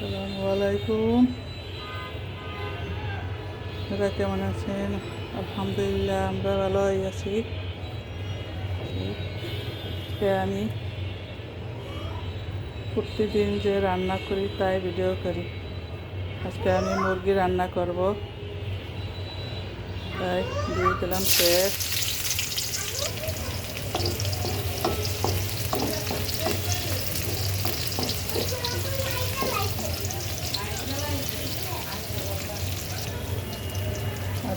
আসসালামু আলাইকুম। কেমন আছেন? আলহামদুলিল্লাহ, আমরা ভালোই আছি। আমি প্রতিদিন যে রান্না করি, তাই ভিডিও করি। আজকে আমি মুরগি রান্না করব। তাই দিয়ে দিলাম পেঁয়াজ।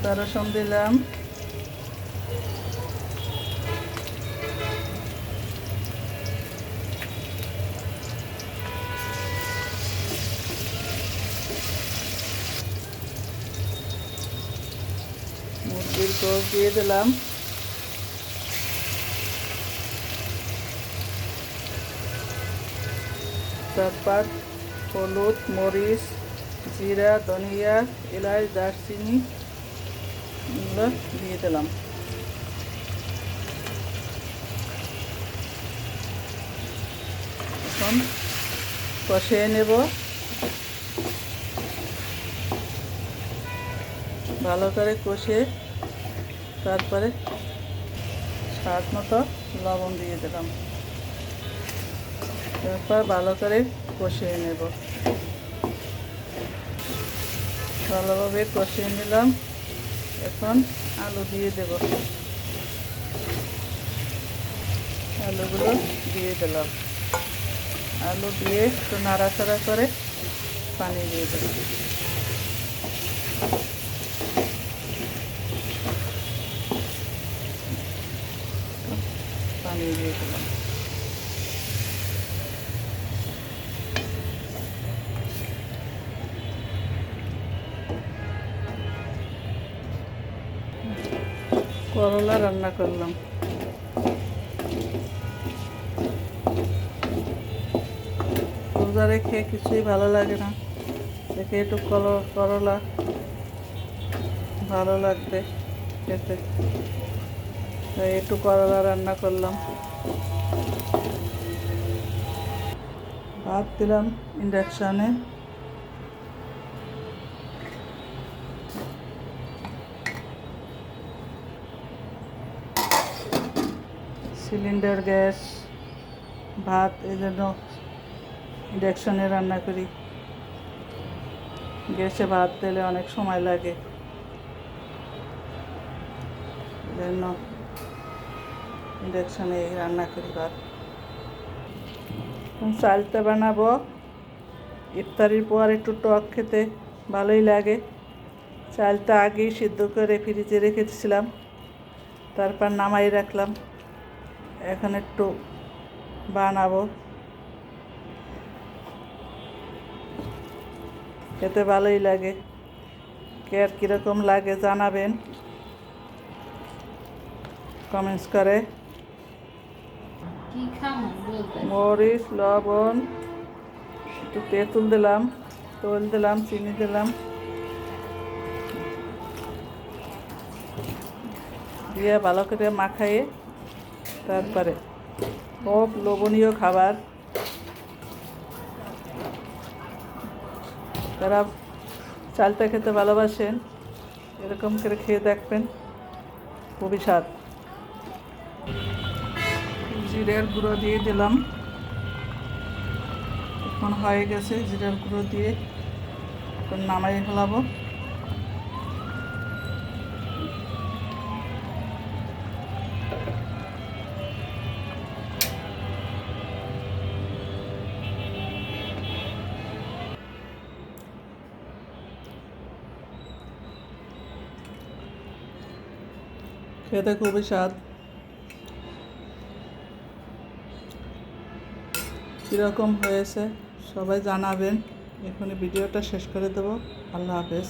আদা রসুন দিলাম। মুরগির গোস দিয়ে দিলাম। তারপর হলুদ মরিচ জিরা ধনিয়া এলাচ দারচিনি এগুলো দিয়ে দিলাম এখন কষিয়ে নেব ভালো করে কষিয়ে তারপরে স্বাদ মতো লবণ দিয়ে দিলাম তারপর ভালো করে কষিয়ে নেব ভালোভাবে কষিয়ে নিলাম এখন আলু দিয়ে দেব। আলুগুলো দিয়ে দিলাম। আলু দিয়ে একটু নাড়াচাড়া করে পানি দিয়ে দেব। পানি দিয়ে দিলাম। করলা রান্না করলাম। রোজা রেখে কিছুই ভালো লাগে না। দেখে একটু করলা ভালো লাগবে খেতে। একটু করলা রান্না করলাম। ভাত দিলাম ইন্ডাকশানে। সিলিন্ডার, গ্যাস, ভাত, এই জন্য ইন্ডাকশানে রান্না করি। গ্যাসে ভাত দিলে অনেক সময় লাগে। জন্য ইন্ডাকশানে রান্না করি ভাত। চালটা বানাবো। ইফতারির পর একটু টক খেতে ভালোই লাগে। চালটা আগেই সিদ্ধ করে ফ্রিজে রেখেছিলাম তারপর নামাই রাখলাম। এখন একটু বানাবো। খেতে ভালোই লাগে। কে আর কীরকম লাগে জানাবেন। কমেন্টস করে। মরিচ লবণ একটু তেঁতুল দিলাম তোল দিলাম চিনি দিলাম। দিয়ে ভালো করে মাখাইয়ে তারপরে। খুব লোভনীয় খাবার। যারা চালটা খেতে ভালোবাসেন, এরকম করে খেয়ে দেখবেন, খুবই স্বাদ। জিরের গুঁড়ো দিয়ে দিলাম। এখন হয়ে গেছে জিরের গুঁড়ো দিয়ে। এখন নামাই ফেলাবো। খেতে খুবই স্বাদ। কীরকম হয়েছে সবাই জানাবেন। এখানে ভিডিওটা শেষ করে দেবো। আল্লাহ হাফেজ।